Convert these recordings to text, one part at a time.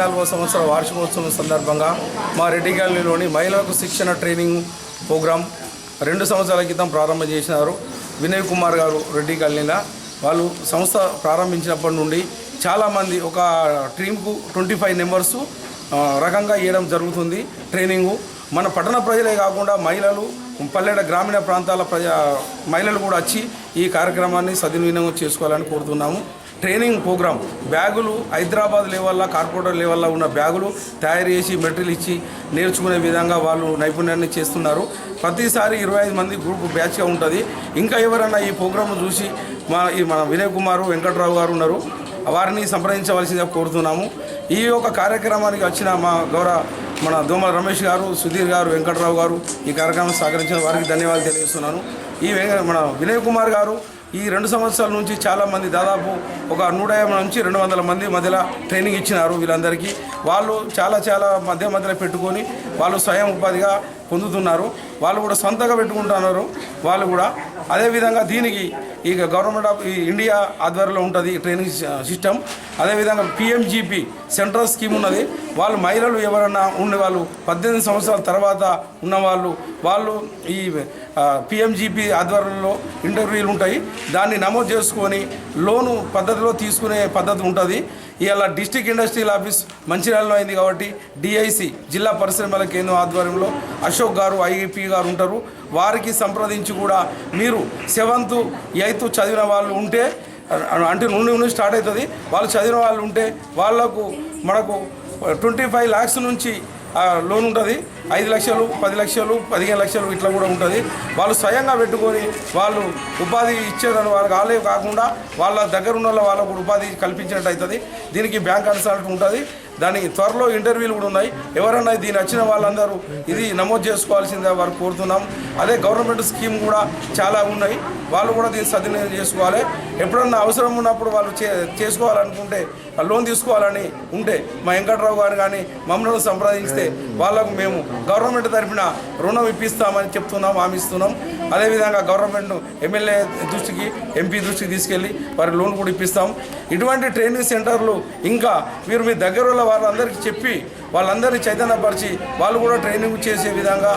నాలుగో సంవత్సర వార్షికోత్సవం సందర్భంగా మా రెడ్డి కాలనీలోని మహిళలకు శిక్షణ ట్రైనింగ్ ప్రోగ్రాం రెండు సంవత్సరాల క్రితం ప్రారంభం చేసినారు. వినయ్ కుమార్ గారు రెడ్డి వాళ్ళు సంస్థ ప్రారంభించినప్పటి నుండి చాలామంది ఒక టీంకు ట్వంటీ ఫైవ్ నెంబర్స్ రకంగా ఇవ్వడం జరుగుతుంది ట్రైనింగు. మన పట్టణ ప్రజలే కాకుండా మహిళలు పల్లెడ గ్రామీణ ప్రాంతాల ప్రజా మహిళలు కూడా వచ్చి ఈ కార్యక్రమాన్ని సద్వినియోగం చేసుకోవాలని కోరుతున్నాము. ట్రైనింగ్ ప్రోగ్రామ్ బ్యాగులు హైదరాబాద్ లెవెల్లో కార్పొరేటర్ లెవెల్లో ఉన్న బ్యాగులు తయారు చేసి మెటీరియల్ ఇచ్చి నేర్చుకునే విధంగా వాళ్ళు నైపుణ్యాన్ని చేస్తున్నారు. ప్రతిసారి ఇరవై ఐదు మంది గ్రూప్ బ్యాచ్గా ఉంటుంది. ఇంకా ఎవరైనా ఈ ప్రోగ్రామ్ చూసి మా ఈ మన వినయ్ కుమార్ వెంకట్రావు గారు ఉన్నారు. వారిని సంప్రదించవలసిందిగా కోరుతున్నాము. ఈ యొక్క కార్యక్రమానికి వచ్చిన మా గౌరవ మన దోమల రమేష్ గారు సుధీర్ గారు వెంకట్రావు గారు ఈ కార్యక్రమం సహకరించిన వారికి ధన్యవాదాలు తెలియజేస్తున్నాను. ఈ మన వినయ్ కుమార్ గారు ఈ రెండు సంవత్సరాల నుంచి చాలామంది దాదాపు ఒక నూట యాభై నుంచి రెండు వందల మంది మధ్యలో ట్రైనింగ్ ఇచ్చినారు వీళ్ళందరికీ. వాళ్ళు చాలా చాలా మధ్య మధ్యలో పెట్టుకొని వాళ్ళు స్వయం ఉపాధిగా పొందుతున్నారు. వాళ్ళు కూడా సొంతంగా పెట్టుకుంటున్నారు. వాళ్ళు కూడా అదేవిధంగా దీనికి ఈ గవర్నమెంట్ ఆఫ్ ఈ ఇండియా ఆధ్వర్యంలో ఉంటుంది ఈ ట్రైనింగ్ సిస్టమ్. అదేవిధంగా పిఎంజీపీ సెంట్రల్ స్కీమ్ ఉన్నది. వాళ్ళు మహిళలు ఎవరన్నా ఉండే వాళ్ళు పద్దెనిమిది సంవత్సరాల తర్వాత ఉన్నవాళ్ళు వాళ్ళు ఈ పిఎంజీపీ ఆధ్వర్యంలో ఇంటర్వ్యూలు ఉంటాయి. దాన్ని నమోదు చేసుకొని లోను పద్ధతిలో తీసుకునే పద్ధతి ఉంటుంది. ఇవాళ డిస్టిక్ ఇండస్ట్రియల్ ఆఫీస్ మంచిర్యాలలో అయింది కాబట్టి డిఐసి జిల్లా పరిశ్రమల కేంద్రం ఆధ్వర్యంలో అశోక్ గారు ఐఈపీ గారు ఉంటారు. వారికి సంప్రదించి కూడా మీరు సెవెంత్ ఎయిత్ చదివిన వాళ్ళు ఉంటే అంటే నుండి నుండి స్టార్ట్ అవుతుంది. వాళ్ళు చదివిన వాళ్ళు ఉంటే వాళ్ళకు మనకు ట్వంటీ ఫైవ్ ల్యాక్స్ నుంచి లోన్ ఉంటుంది. ఐదు లక్షలు పది లక్షలు పదిహేను లక్షలు ఇట్లా కూడా ఉంటుంది. వాళ్ళు స్వయంగా పెట్టుకొని వాళ్ళు ఉపాధి ఇచ్చేదని వాళ్ళకి వాళ్ళే కాకుండా వాళ్ళ దగ్గర ఉన్న వాళ్ళకు ఉపాధి కల్పించినట్టు అవుతుంది దీనికి బ్యాంక్ కన్సల్ట్ ఉంటుంది. దానికి త్వరలో ఇంటర్వ్యూలు కూడా ఉన్నాయి. ఎవరన్నా దీని వచ్చిన వాళ్ళందరూ ఇది నమోదు చేసుకోవాల్సిందే వారు కోరుతున్నాం. అదే గవర్నమెంట్ స్కీమ్ కూడా చాలా ఉన్నాయి. వాళ్ళు కూడా దీన్ని సద్వినియోగం చేసుకోవాలి. ఎప్పుడన్నా అవసరం ఉన్నప్పుడు వాళ్ళు చే చేసుకోవాలనుకుంటే లోన్ తీసుకోవాలని ఉంటే మా వెంకట్రావు గారు కానీ మమ్మల్ని సంప్రదిస్తే వాళ్ళకు మేము గవర్నమెంట్ తరఫున రుణం ఇప్పిస్తామని చెప్తున్నాం హామీ ఇస్తున్నాం. అదేవిధంగా గవర్నమెంట్ను ఎమ్మెల్యే దృష్టికి ఎంపీ దృష్టికి తీసుకెళ్ళి వారి లోన్ కూడా ఇప్పిస్తాం. ఇటువంటి ట్రైనింగ్ సెంటర్లు ఇంకా మీరు మీ దగ్గర వాళ్ళందరికీ చెప్పి వాళ్ళందరినీ చైతన్యపరిచి వాళ్ళు కూడా ట్రైనింగ్ చేసే విధంగా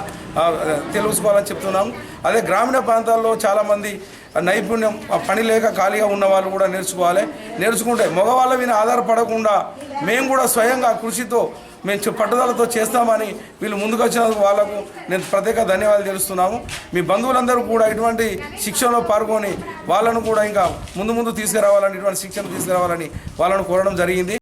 తెలుసుకోవాలని చెప్తున్నాం. అదే గ్రామీణ ప్రాంతాల్లో చాలామంది నైపుణ్యం పని లేక ఖాళీగా ఉన్న వాళ్ళు కూడా నేర్చుకోవాలి. నేర్చుకుంటే మగవాళ్ళ మీద ఆధారపడకుండా మేము కూడా స్వయంగా కృషితో మేము చె- పట్టుదలతో చేస్తామని వీళ్ళు ముందుకొచ్చినందుకు వాళ్ళకు నేను ప్రత్యేక ధన్యవాదాలు తెలుస్తున్నాము. మీ బంధువులందరూ కూడా ఇటువంటి శిక్షణలో పాల్గొని వాళ్ళను కూడా ఇంకా ముందు ముందు తీసుకురావాలని ఇటువంటి శిక్షణ తీసుకురావాలని వాళ్ళను కోరడం జరిగింది.